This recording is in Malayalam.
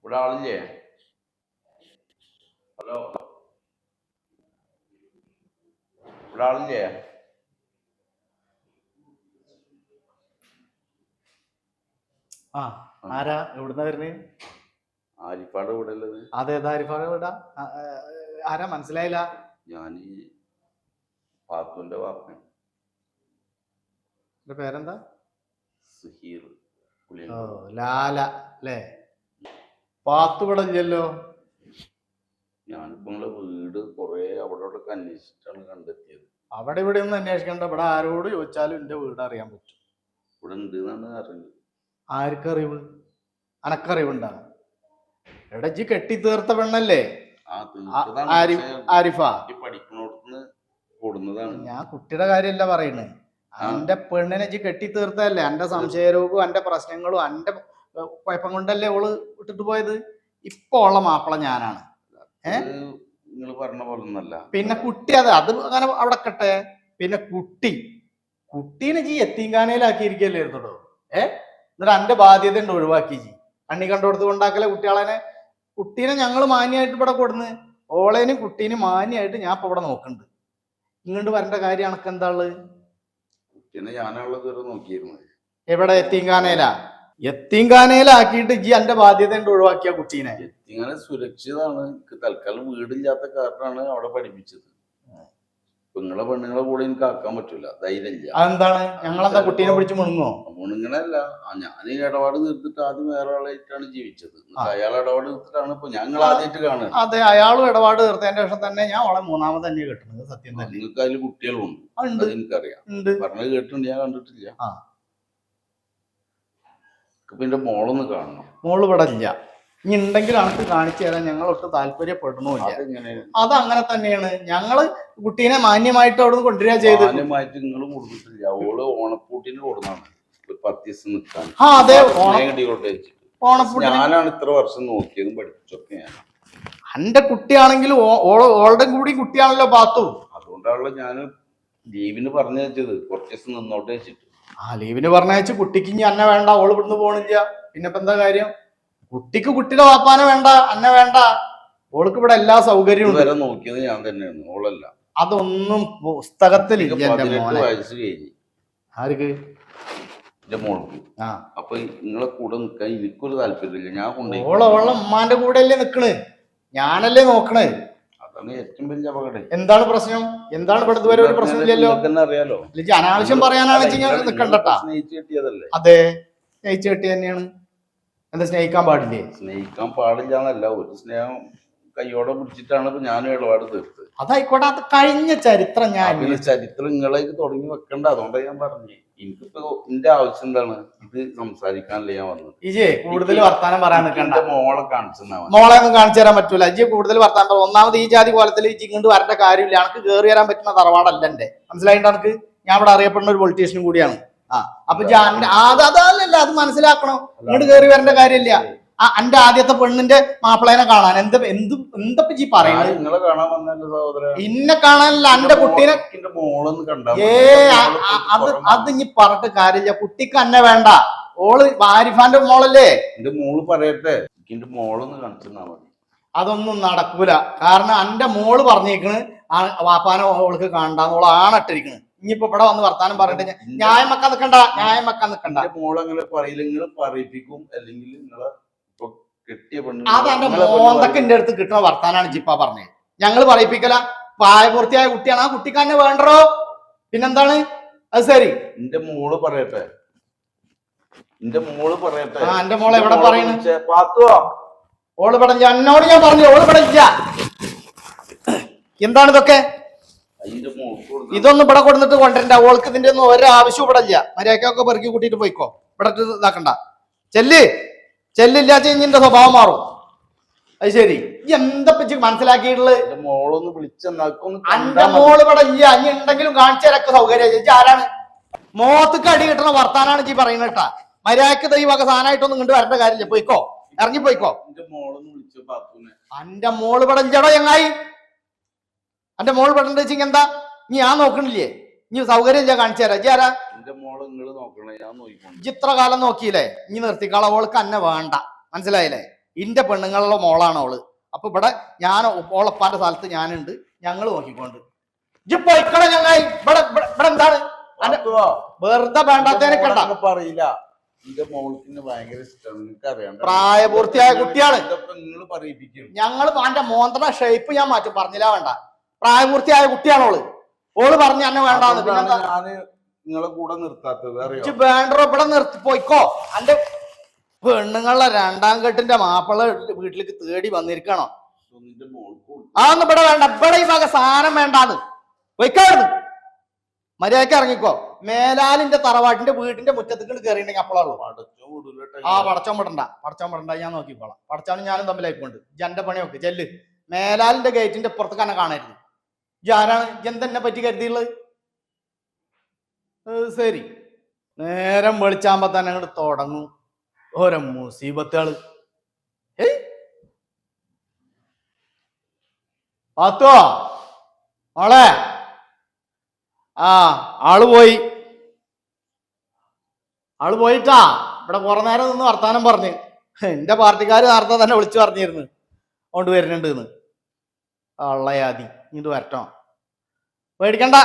ഇവിടെ ആളില്ലേ ഹലോ? ഇവിടെ ആളില്ലേ ആ ആരാ? എവിടുന്ന വരുന്നേ? ആരിപ്പാട് ഇവിടെ ഉള്ളത് അതെ ആരിപ്പാട് ഇവിടെ ആരാ? മനസ്സിലായില്ല. ഞാൻ ഈ പാത്തുന്റെ വാപ്പൻ പേരെന്താ? സുഹീർ ലാല അല്ലേ പാത്തുപടം ഇല്ലല്ലോ ഞാനിപ്പോ നിങ്ങളെ വീട് കുറെ അവിടെ അന്വേഷിച്ചാണ് അന്വേഷിച്ചിട്ടാണ് കണ്ടെത്തിയത്. അവിടെ ഇവിടെ ഒന്നും അന്വേഷിക്കണ്ട. ഇവിടെ ആരോട് ചോദിച്ചാലും എന്റെ വീട് അറിയാൻ പറ്റും. ഇവിടെ ഉണ്ട് എന്നാണ് അറിഞ്ഞത് ആർക്കറിവ്? അനക്കറിവുണ്ടാ? എവിടെ ജി കെട്ടി തീർത്ത പെണ്ണല്ലേ? ആ ആ- തീർച്ചതാണ് ആരിഫ് ആരിഫ? ഈ പഠിക്കണോടത്തുനിന്ന് കൊടുന്നതാണ്. ഞാൻ കുട്ടിയുടെ കാര്യമല്ല പറയുന്നത് എന്റെ പെണ്ണിനെ ജി കെട്ടി തീർത്തതല്ലേ അന്റെ സംശയരോഗവും അന്റെ പ്രശ്നങ്ങളും ഏർ, കുഴപ്പം കൊണ്ടല്ലേ ഓൾ ഇട്ടിട്ട് പോയത്? ഇപ്പൊ ഉള്ള മാപ്പിള ഞാനാണ്? നിങ്ങൾ പറഞ്ഞ പോലെ പിന്നെ കുട്ടി അത് അത് അങ്ങനെ അവിടെ കട്ടെ. പിന്നെ കുട്ടി. കുട്ടീനെ ജി എത്തിങ്കാനയിലാക്കിയിരിക്കല്ലേ ഇരുന്നോ ഏ? എന്നിട്ട് അന്റെ ബാധ്യത ഉണ്ട് ഒഴിവാക്കി ജി. കണ്ണി കണ്ടോടത്ത് കൊണ്ടാക്കലെ കുട്ടികളെ കുട്ടീനെ ഞങ്ങൾ മാന്യമായിട്ട് ഇവിടെ കൊടുന്ന്. ഓളേനും കുട്ടീനും മാന്യമായിട്ട് ഞാൻ ഇപ്പൊ ഇവിടെ നോക്കുന്നുണ്ട് ഇങ്ങോട്ട് വരേണ്ട കാര്യം എനക്ക് എന്താ ഉള്ളത് നോക്കിയിരുന്നു എവിടെ എത്തിങ്കാനയിലാ എത്തിങ്കാനയിലാക്കിയിട്ട് ജി എന്റെ ബാധ്യത ഉണ്ട് ഒഴിവാക്കിയ കുട്ടീനെ. ഇങ്ങനെ സുരക്ഷിതാണ്. എനിക്ക് തൽക്കാലം വീടില്ലാത്ത കാരണമാണ് അവിടെ പഠിപ്പിച്ചത്. പെങ്ങളെ പെണ്ണുങ്ങളെ കൂടെ എനിക്ക് ആക്കാൻ പറ്റൂല. ധൈര്യമില്ല അതെന്താണ്? ഞങ്ങളെന്താ കുട്ടീനെ പിടിച്ച് മുണുങ്ങോ? മുണുങ്ങനല്ല ഞാൻ ഇടപാട് തീർത്തിട്ട് ആദ്യം വേറെ ആളായിട്ടാണ് ജീവിച്ചത്. അയാൾ ഇടപാട് തീർത്തിട്ടാണ് ഇപ്പൊ ഞങ്ങൾ ആദ്യമായിട്ട് കാണുന്നത്. അതെ അയാളും ഇടപാട് തീർത്തതിന്റെ ശേഷം തന്നെ ഞാൻ അവളെ മൂന്നാമത് തന്നെ കിട്ടുന്നത് സത്യം തന്നെ. നിങ്ങൾക്ക് അതിൽ കുട്ടികളുണ്ട്. എനിക്കറിയാം. പറഞ്ഞത് കേട്ടിട്ടുണ്ട് ഞാൻ കണ്ടിട്ടില്ല. ഇപ്പൊ മോളൊന്ന് കാണണം. മോൾ ഇവിടെ ഇല്ല. ഇനി ഉണ്ടെങ്കിൽ അനക്ക് കാണിച്ചു തരാൻ ഞങ്ങൾ ഒട്ട് താല്പര്യപ്പെടണമില്ല അതെങ്ങനെ അത് അങ്ങനെ തന്നെയാണ്. ഞങ്ങൾ കുട്ടീനെ മാന്യമായിട്ട് അവിടെ നിന്ന് കൊണ്ടുവരിക ചെയ്ത് മാന്യമായിട്ട് നിങ്ങൾ കൊടുത്തിട്ടില്ല. ഓൾ ഓണപ്പൂട്ടിന് കൊടുന്നാണ്. ഒരു പത്ത് ദിവസം നിൽക്കാൻ ആ അതെ ഓണ ഓണപ്പൂട്ടിന് ഞാനാണ് ഇത്ര വർഷം നോക്കിയതും പഠിപ്പിച്ചൊക്കെ ഞാൻ. എന്റെ കുട്ടിയാണെങ്കിലും ഓളുടെ കൂടി കുട്ടിയാണല്ലോ പാത്തു. അതുകൊണ്ടാണല്ലോ ഞാൻ ലീവിന് പറഞ്ഞു വെച്ചത് കുറച്ച് ദിവസം നിന്നോട്ട് വെച്ചിട്ട് ആ ലീവിന് പറഞ്ഞയച്ച് കുട്ടിക്ക് ഇനി അന്ന വേണ്ട ഓൾ ഇവിടുന്ന് പോണില്ല. പിന്നെ എന്താ കാര്യം? കുട്ടിക്ക് കുട്ടിയുടെ വാപ്പാനെ വേണ്ട അന്ന വേണ്ട. ഓൾക്ക് ഇവിടെ എല്ലാ സൗകര്യവും ഉണ്ട്. ഇതുവരെ നോക്കിയത് ഞാൻ തന്നെയാണ് ഓളല്ല. അതൊന്നും പുസ്തകത്തിലില്ല എനിക്ക് എന്റെ പതിനെട്ട് മോനെ. വയസ്സ് കഴിഞ്ഞ്. ആർക്ക്? എന്റെ മോൾക്ക്. ആ. അപ്പൊ നിങ്ങളെ കൂടെ നിൽക്കാൻ എനിക്കൊരു താല്പര്യമില്ല. ഞാൻ കൊണ്ടുപോയി ഓളെ ഓള ഉമ്മാന്റെ കൂടെ അല്ലേ നിക്കണ്. ഞാനല്ലേ നോക്കണ്. അതാണ് ഏറ്റവും വലിയ അപകടം. എന്താണ് പ്രശ്നം? എന്താണ് ഇവിടെ ഇതുവരെ ഒരു പ്രശ്നമില്ലല്ലോ തന്നെ അറിയാലോ? അനാവശ്യം പറയാനാണ് അല്ല, ഞാൻ നിങ്ങളെ- സ്നേഹിച്ച് കിട്ടിയതല്ലേ? അതെ. സ്നേഹിച്ച കെട്ടി തന്നെയാണ്. എന്താ സ്നേഹിക്കാൻ പാടില്ലേ? സ്നേഹിക്കാൻ പാടില്ല എന്നല്ല. ഒരു സ്നേഹം കൈയോടെ പിടിച്ചിട്ടാണ് ഇപ്പൊ ഞാനും ഇടപാട് തീർത്തത്. അതായിക്കോട്ടെ അത് കഴിഞ്ഞ ചരിത്രം ഞാൻ. ചരിത്രം നിങ്ങളേക്ക് തുടങ്ങി വെക്കണ്ട. അതുകൊണ്ടാണ് ഞാൻ പറഞ്ഞു എനിക്കിപ്പോ എന്റെ ആവശ്യം എന്താണ്? ഇത് സംസാരിക്കാനല്ലേ ഞാൻ വന്നത്. ഇജേ കൂടുതൽ വർത്താനം പറയാൻ നിൽക്കണ്ട. മോളെ കാണിച്ചു മോളെ ഒന്നും കാണിച്ചു തരാൻ പറ്റൂല. ഇജ്ജെ കൂടുതൽ വർത്താനം പറ. ഒന്നാമത് ഈ ജാതി കോലത്തിൽ ഇജ് ഇങ്ങോട്ട് വരേണ്ട കാര്യമില്ല. എനിക്ക് കയറി വരാൻ പറ്റുന്ന തറവാടല്ല എന്റെ. മനസ്സിലായിട്ട് എനിക്ക് ഞാൻ ഇവിടെ അറിയപ്പെടുന്ന ഒരു പൊളിറ്റീഷ്യനും കൂടിയാണ്. ആ അപ്പൊ അത് അതല്ലല്ല. അത് മനസ്സിലാക്കണം. ഇങ്ങോട്ട് കയറി വരേണ്ട കാര്യമില്ല. ആ എന്റെ ആദ്യത്തെ പെണ്ണിന്റെ മാപ്പിളേനെ കാണാൻ. എന്ത് എന്ത് എന്തപ്പ ജി പറയുന്നത്? നിങ്ങളെ കാണാൻ ഇന്നെ കാണാനല്ല എന്റെ കുട്ടീനെ എന്റെ മോളൊന്ന് കണ്ടാ ഏ അത് അത് ഇനി പറഞ്ഞിട്ട് കാര്യമില്ല. കുട്ടിക്ക് എന്നെ വേണ്ട. ഓൾ ആരിഫാന്റെ മോളല്ലേ? എന്റെ മോൾ പറയട്ടെ. എന്റെ മോളൊന്ന് കാണിച്ചെന്നാ മതി. അതൊന്നും നടക്കൂല. കാരണം എന്റെ മോൾ പറഞ്ഞേക്കണ് ആ വാപ്പാനെ ഓൾക്ക് കാണണ്ടെന്ന് ഓൾ ആണട്ടിരിക്കണ്. ഇനിയിപ്പോ ഇവിടെ വന്ന് വർത്താനം പറഞ്ഞിട്ട് ന്യായം വെക്കാൻ നിക്കണ്ട ന്യായം വെക്കാൻ നിക്കണ്ട. മോളെങ്ങനെ മോളങ്ങനെ പറയില്ല. നിങ്ങൾ പറയിപ്പിക്കും. അല്ലെങ്കിൽ നിങ്ങളെ ഇപ്പൊ കെട്ടിയ അടുത്ത് കിട്ടുന്ന വർത്താനാണ് ജിപ്പ പറഞ്ഞത്. ഞങ്ങൾ പറയിപ്പിക്കല. പ്രായപൂർത്തിയായ കുട്ടിയാണ് ആ കുട്ടിക്ക് തന്നെ വേണ്ടോ പിന്നെന്താണ്? അത് ശരി. എന്റെ മോൾ പറയട്ടെ. എന്റെ മോൾ പറയട്ടെ. ആ എന്റെ മോൾ എവിടെ പറയുന്നു പാത്തുവാ? ഓൾ ഇല്ല. എന്നോട് ഞാൻ പറഞ്ഞു ഓൾ ഇല്ല. എന്താണ് ഇതൊക്കെ? ഇതൊന്നും ഇവിടെ കൊടുത്തിട്ട് കൊണ്ടുവരണ്ട. ഓൾക്ക് ഇതിന്റെ ഒന്നും ഒരു ആവശ്യവും ഇവിടെ ഇല്ല. മര്യാദക്കൊക്കെ പെറുക്കി കൂട്ടിയിട്ട് പോയിക്കോ. ഇവിടെ ഇതാക്കണ്ട. ചെല്ല്. ചെല്ലില്ല ചെഞ്ഞിന്റെ സ്വഭാവം മാറും. അത് ശരി. ഈ എന്താ പറ്റി മനസ്സിലാക്കിയിട്ടുള്ളത്? എന്റെ മോളൊന്ന് വിളിച്ചെന്നാക്കൊന്ന് അന്റെ മോൾ ഇവിടെ ഇല്ല അഞ്ഞി ഉണ്ടെങ്കിലും കാണിച്ചു തരൊക്കെ സൗകര്യം ചേച്ചി ആരാണ്? മോത്തക്ക് അടി കിട്ടണ വർത്താനാണ് ജി പറയുന്നത് കേട്ടാ. മര്യാദയ്ക്ക് ഈ വക സാധനമായിട്ടൊന്നും ഇങ്ങോട്ട് വരേണ്ട കാര്യമില്ല. പോയിക്കോ. ഇറങ്ങി പോയിക്കോ എന്റെ മോളൊന്ന് വിളിച്ചു അന്റെ മോൾ ഇവിടെ ഇല്ലടോ ചങ്ങായി അന്റെ മോൾ ഇവിടെ എന്താ? നീ ഞാൻ നോക്കണില്ലേ? നീ സൗകര്യം ഞാൻ കാണിച്ചു തരാം. ഇജ്ജ് ആരാ? ഇത്ര കാലം നോക്കിയില്ലേ? ഇനി നിർത്തിക്കാളെ ഓൾക്ക് അന്നെ വേണ്ട. മനസ്സിലായില്ലേ? ഇന്റെ പെണ്ണുങ്ങളുടെ മോളാണ് ഓൾ. അപ്പൊ ഇവിടെ ഞാൻ ഓളപ്പാന്റെ സ്ഥലത്ത് ഞാനുണ്ട്. ഞങ്ങൾ നോക്കിക്കൊണ്ട്. ഇജ്ജ് പൊയ്ക്കട ഞങ്ങായി ഇവിടെ എന്താണ്? വെറുതെ വേണ്ടാത്തതിനെ എന്റെ കണ്ട. പറയില്ല. എന്റെ പ്രായപൂർത്തിയായ കുട്ടിയാണ്. ഞങ്ങൾ അന്റെ മോന്തണ ഷേപ്പ് ഞാൻ മാറ്റും. പറഞ്ഞില്ല വേണ്ട. പ്രായപൂർത്തിയായ കുട്ടിയാണ് ഓൾ പറഞ്ഞു എന്നെ വേണ്ടാന്ന്. പിന്നെ ഞാൻ നിങ്ങളെ കൂടെ നിർത്താത്തത്. വേണ്ടോ ഇവിടെ നിർത്തി പോയിക്കോ. അന്റെ പെണ്ണുങ്ങളെ രണ്ടാം കെട്ടിന്റെ മാപ്പിള വീട്ടിലേക്ക് തേടി വന്നിരിക്കണോ? അതൊന്നും ഇവിടെ വേണ്ട. ഇവിടെ ഈ വക സാധനം വേണ്ടാന്ന്. പോയിക്കാടുന്നു മര്യാദയ്ക്ക് ഇറങ്ങിക്കോ. മേലാലിന്റെ തറവാട്ടിന്റെ വീട്ടിന്റെ മുറ്റത്തേക്ക് കയറിയിട്ടുണ്ടെങ്കിൽ അപ്പോഴുള്ളൂ ആ പടച്ചോൻ വിടണ്ട. പടച്ചോൻ വിടണ്ട. ഞാൻ നോക്കിക്കോളാം. പടച്ചോനും ഞാനും തമ്മിലായിക്കൊണ്ട്. ജന്റെ പണിയൊക്കെ. ചെല്ല് മേലാലിന്റെ ഗേറ്റിന്റെ പുറത്തേക്ക് തന്നെ കാണരുത്. ആരാണ് ജന്തെന്നെ പറ്റി കരുതിയുള്ളത്? ശരി. നേരം വെളിച്ചാകുമ്പോ തന്നെ അങ്ങോട്ട് തുടങ്ങും. ഓരോ മുസീബത്തുകൾ. ഏയ്! പാത്തോ മോളെ? ആ ആൾ പോയി. ആൾ പോയിട്ടാ? ഇവിടെ കുറെ നേരം നിന്ന് വർത്താനം പറഞ്ഞ്. എന്റെ പാർട്ടിക്കാർ നേരത്തെ തന്നെ വിളിച്ചു പറഞ്ഞിരുന്നു. അതുകൊണ്ട് വരുന്നുണ്ട് എന്ന് അള്ളയാതി ഇത് വരട്ടോ പേടിക്കണ്ട.